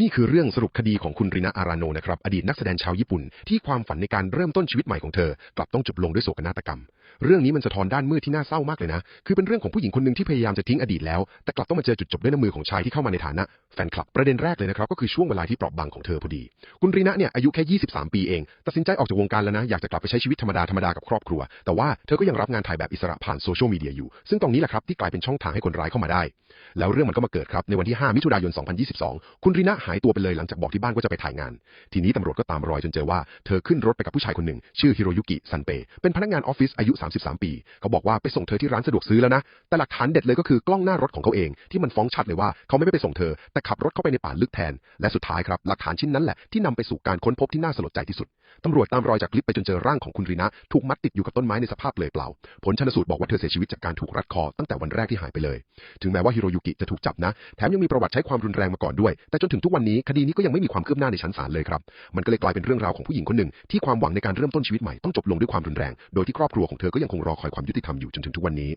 นี่คือเรื่องสรุปคดีของคุณรินะอาราโนนะครับ อดีตนักแสดงชาวญี่ปุ่น ที่ความฝันในการเริ่มต้นชีวิตใหม่ของเธอกลับต้องจบลงด้วยโศกนาฏกรรม เรื่องนี้มันสะท้อนด้านมืดที่น่าเศร้ามากเลยนะ คือเป็นเรื่องของผู้หญิงคนหนึ่งที่พยายามจะทิ้งอดีตแล้ว แต่กลับต้องมาเจอจุดจบด้วยน้ำมือของชายที่เข้ามาในฐานะแฟนคลับประเด็นแรกเลยนะครับก็คือช่วงเวลาที่เปราะบางของเธอพอดี คุณรีนะเนี่ยอายุแค่ 23 ปีเองตัดสินใจออกจากวงการแล้วนะอยากจะกลับไปใช้ชีวิตธรรมดาธรรมดากับครอบครัว แต่ว่าเธอก็ยังรับงานถ่ายแบบอิสระผ่านโซเชียลมีเดียอยู่ ซึ่งตรงนี้แหละครับที่กลายเป็นช่องทางให้คนร้ายเข้ามาได้ แล้วเรื่องมันก็มาเกิดครับในวันที่ 5 มิถุนายน 2022 คุณรีนะหายตัวไปเลยหลังจากบอกที่บ้านว่าจะไปถ่ายงาน ทีนี้ตำรวจก็ตามรอยจนเจอว่าเธอขึ้นรถไปกับผู้ชายคนหนึ่ง ชื่อฮิโรยุกิซันเปเป็นพนักงานออฟฟิศอายุ 33 ปี เขาบอกว่าไปส่งเธอที่ร้านสะดวกซื้อแล้วนะ แต่หลักฐานเด็ดเลยก็คือกล้องหน้ารถของเขาเอง ที่มันฟ้องชัดเลยว่าเขาไม่ได้ไปส่งเธอ แต่ขับรถเข้าไปในป่าลึกแทน และสุดท้ายครับหลักฐานชิ้นนั้นแหละที่นำไปสู่การค้นพบที่น่าสลดใจที่สุดตำรวจตามรอยจากคลิปไปจนเจอร่างของคุณรีนะถูกมัดติดอยู่กับต้นไม้ในสภาพเปลือยเปล่า ผลชันสูตรบอกว่าเธอเสียชีวิตจากการถูกรัดคอตั้งแต่วันแรกที่หายไปเลย ถึงแม้ว่าฮิโรยุกิจะถูกจับนะ แถมยังมีประวัติใช้ความรุนแรงมาก่อนด้วย แต่จนถึงทุกวันนี้คดีนี้ก็ยังไม่มีความคืบหน้าในชั้นศาลเลยครับ มันก็เลยกลายเป็นเรื่องราวของผู้หญิงคนหนึ่ง ที่ความหวังในการเริ่มต้นชีวิตใหม่ต้องจบลงด้วยความรุนแรง โดยที่ครอบครัวของเธอก็ยังคงรอคอยความยุติธรรมอยู่จนถึงทุกวันนี้